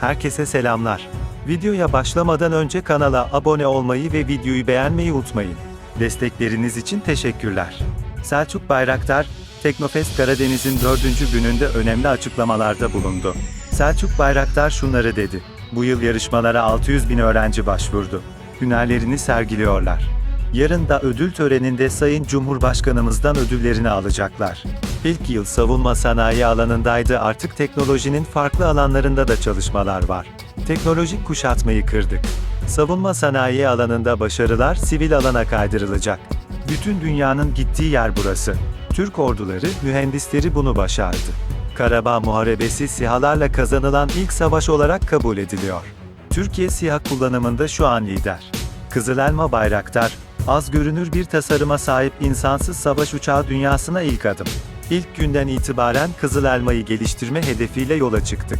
Herkese selamlar. Videoya başlamadan önce kanala abone olmayı ve videoyu beğenmeyi unutmayın. Destekleriniz için teşekkürler. Selçuk Bayraktar, Teknofest Karadeniz'in dördüncü gününde önemli açıklamalarda bulundu. Selçuk Bayraktar şunları dedi. Bu yıl yarışmalara 600 bin öğrenci başvurdu. Hünerlerini sergiliyorlar. Yarın da ödül töreninde Sayın Cumhurbaşkanımızdan ödüllerini alacaklar. İlk yıl savunma sanayi alanındaydı artık teknolojinin farklı alanlarında da çalışmalar var. Teknolojik kuşatmayı kırdık. Savunma sanayi alanında başarılar sivil alana kaydırılacak. Bütün dünyanın gittiği yer burası. Türk orduları, mühendisleri bunu başardı. Karabağ Muharebesi SİHA'larla kazanılan ilk savaş olarak kabul ediliyor. Türkiye SİHA kullanımında şu an lider. Kızılelma Bayraktar, az görünür bir tasarıma sahip insansız savaş uçağı dünyasına ilk adım. İlk günden itibaren Kızıl Elma'yı geliştirme hedefiyle yola çıktık.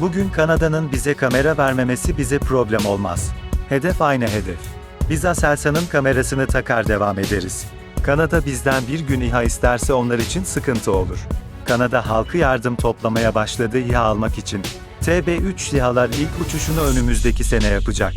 Bugün Kanada'nın bize kamera vermemesi bize problem olmaz. Hedef aynı hedef. Biz Aselsan'ın kamerasını takar devam ederiz. Kanada bizden bir gün İHA isterse onlar için sıkıntı olur. Kanada halkı yardım toplamaya başladı İHA almak için. TB3 İHA'lar ilk uçuşunu önümüzdeki sene yapacak.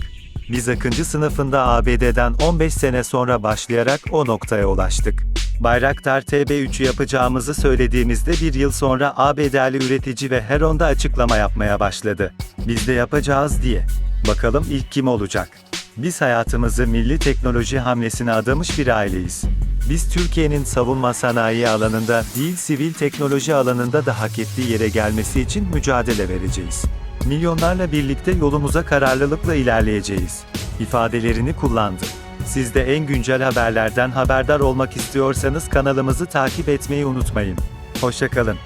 Biz Akıncı sınıfında ABD'den 15 sene sonra başlayarak o noktaya ulaştık. Bayraktar TB3'ü yapacağımızı söylediğimizde bir yıl sonra ABD'li üretici ve Heron'da açıklama yapmaya başladı. Biz de yapacağız diye. Bakalım ilk kim olacak? Biz hayatımızı milli teknoloji hamlesine adamış bir aileyiz. Biz Türkiye'nin savunma sanayi alanında değil sivil teknoloji alanında da hak ettiği yere gelmesi için mücadele vereceğiz. Milyonlarla birlikte yolumuza kararlılıkla ilerleyeceğiz. ifadelerini kullandı. Siz de en güncel haberlerden haberdar olmak istiyorsanız kanalımızı takip etmeyi unutmayın. Hoşçakalın.